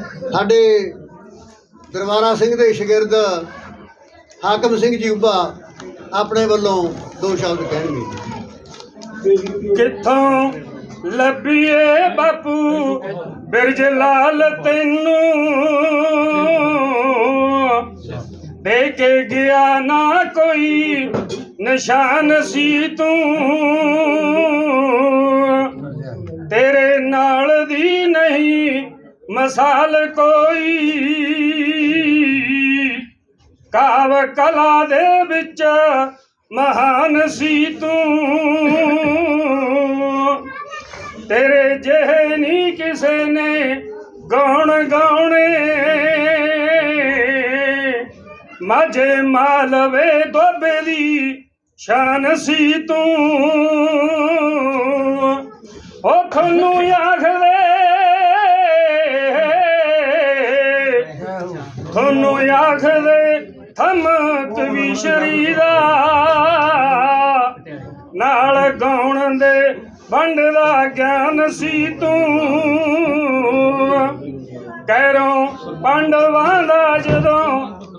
ਸਾਡੇ ਦਰਬਾਰਾ ਸਿੰਘ ਦੇ ਸ਼ਾਗਿਰਦ ਹਾਕਮ ਸਿੰਘ ਜੀਬਾ ਆਪਣੇ ਵੱਲੋਂ ਦੋ ਸ਼ਬਦ ਕਹਿਣਗੇ। ਕਿੱਥੋਂ ਲੱਭੀਏ ਬਾਪੂ ਬਿਰਜ ਲਾਲ ਤੈਨੂੰ? ਦੇ ਕੇ ਗਿਆ ਨਾ ਕੋਈ ਨਿਸ਼ਾਨ ਸੀ ਤੂੰ? ਮਸਾਲ ਕੋਈ ਕਾਵ ਕਲਾ ਦੇ ਵਿੱਚ ਮਹਾਨ ਸੀ ਤੂੰ। ਤੇਰੇ ਜਿਹੇ ਨਹੀਂ ਕਿਸੇ ਨੇ ਗਾਉਣ ਗਾਉਣੇ। ਮਾਝੇ ਮਾਲਵੇ ਦੋਬੇ ਦੀ ਸ਼ਾਨ ਸੀ ਤੂੰ। ਉਹ ਤੁਹਾਨੂੰ ਤੁਹਾਨੂੰ ਆਖਦੇ ਥਮਕ ਵੀ ਸ਼ਰੀਦਾ ਨਾਲ ਗਾਉਣ ਦੇ ਵੰਡਦਾ ਗਿਆਨ ਸੀ ਤੂੰ। ਕਹਿਰੋਂ ਪਾਂਡਵਾਂ ਦਾ ਜਦੋਂ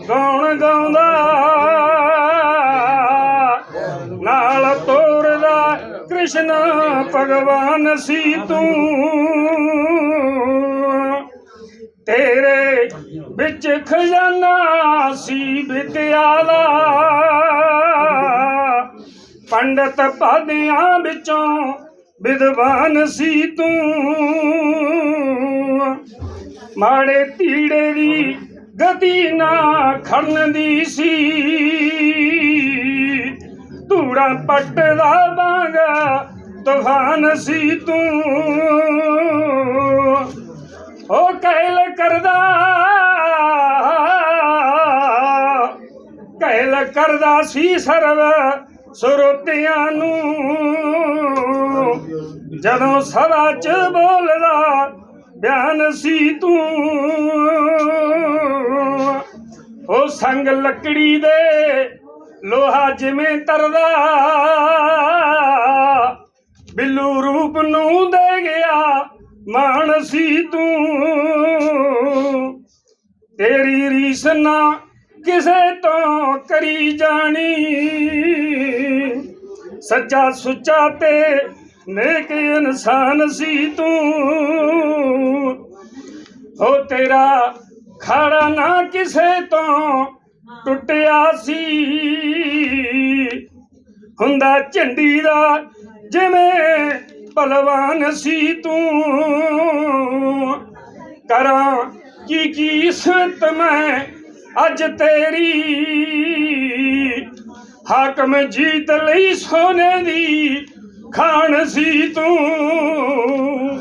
ਗਾਉਣ ਗਾਉਂਦਾ, ਨਾਲ ਤੋਰਦਾ ਕ੍ਰਿਸ਼ਨ ਭਗਵਾਨ ਸੀ ਤੂੰ। ਤੇਰੇ ਵਿੱਚ ਖਜ਼ਾਨਾ ਸੀ ਬਿਤਿਆਲਾ ਪੰਡਤ ਪਾਦਿਆਂ ਵਿੱਚੋਂ ਵਿਦਵਾਨ ਸੀ ਤੂੰ। ਮਾੜੇ ਤੀੜੇ ਦੀ ਗਤੀ ਨਾ ਖੜਨ ਦੀ ਸੀ। ਧੂੜਾ ਪੱਟਦਾ ਬਾਂਗਾ ਤੂਫਾਨ ਸੀ ਤੂੰ। ਉਹ ਕਹਿਲ ਕਰਦਾ। ਕਹਿਲ ਕਰਦਾ ਸੀ ਸਰਵ ਸਰੋਤਿਆਂ ਨੂੰ। ਜਦੋਂ ਸਦਾ ਚ ਬੋਲਦਾ, ਬਿਆਨ ਸੀ ਤੂੰ। ਉਹ ਸੰਗ ਲੱਕੜੀ ਦੇ ਲੋਹਾ ਜਿਵੇਂ ਤਰਦਾ। ਬਿੱਲੂ ਰੂਪ ਨੂੰ ਦੇ ਗਿਆ। ਮਾਨ ਸੀ ਤੂੰ। ਤੇਰੀ ਰੀਸ ਨਾ ਕਿਸੇ ਤੋਂ ਕਰੀ ਜਾਣੀ। ਸੱਚਾ ਸੁੱਚਾ ਤੇ ਨੇਕ ਇਨਸਾਨ ਸੀ ਤੂੰ। ਹੋ ਤੇਰਾ ਖਾੜਾ ਨਾ ਕਿਸੇ ਤੋਂ ਟੁੱਟਿਆ ਸੀ। ਹੁੰਦਾ ਝੰਡੀ ਦਾ ਜਿਵੇਂ ਭਲਵਾਨ ਸੀ ਤੂੰ। ਕਰਾਂ ਕੀ ਕੀ ਇਸਮਤ ਮੈਂ ਅੱਜ ਤੇਰੀ। ਹਾਕਮ ਜੀਤ ਲਈ ਸੋਨੇ ਦੀ ਖਾਣ ਸੀ ਤੂੰ।